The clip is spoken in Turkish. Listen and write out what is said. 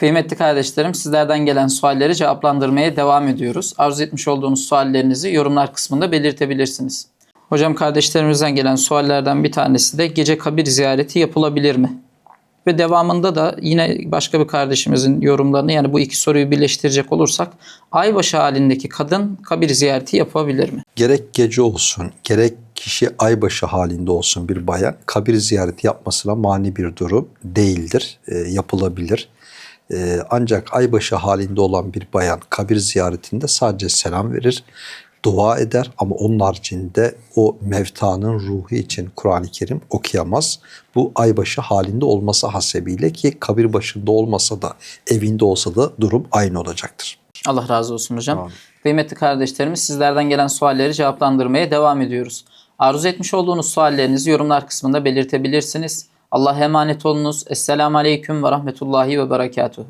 Kıymetli kardeşlerim sizlerden gelen sualleri cevaplandırmaya devam ediyoruz. Arzu etmiş olduğunuz suallerinizi yorumlar kısmında belirtebilirsiniz. Hocam kardeşlerimizden gelen suallerden bir tanesi de gece kabir ziyareti yapılabilir mi? Ve devamında da yine başka bir kardeşimizin yorumlarını yani bu iki soruyu birleştirecek olursak aybaşı halindeki kadın kabir ziyareti yapabilir mi? Gerek gece olsun, gerek kişi aybaşı halinde olsun bir bayan kabir ziyareti yapmasına mani bir durum değildir, e, yapılabilir. E, ancak aybaşı halinde olan bir bayan kabir ziyaretinde sadece selam verir, dua eder ama onun haricinde o mevtanın ruhu için Kur'an-ı Kerim okuyamaz. Bu aybaşı halinde olması hasebiyle ki kabir başında olmasa da evinde olsa da durum aynı olacaktır. Allah razı olsun hocam. Amin. Kıymetli kardeşlerimiz sizlerden gelen sualleri cevaplandırmaya devam ediyoruz. Arzu etmiş olduğunuz suallerinizi yorumlar kısmında belirtebilirsiniz. Allah'a emanet olunuz. Esselamu Aleyküm ve Rahmetullahi ve Berekatuhu.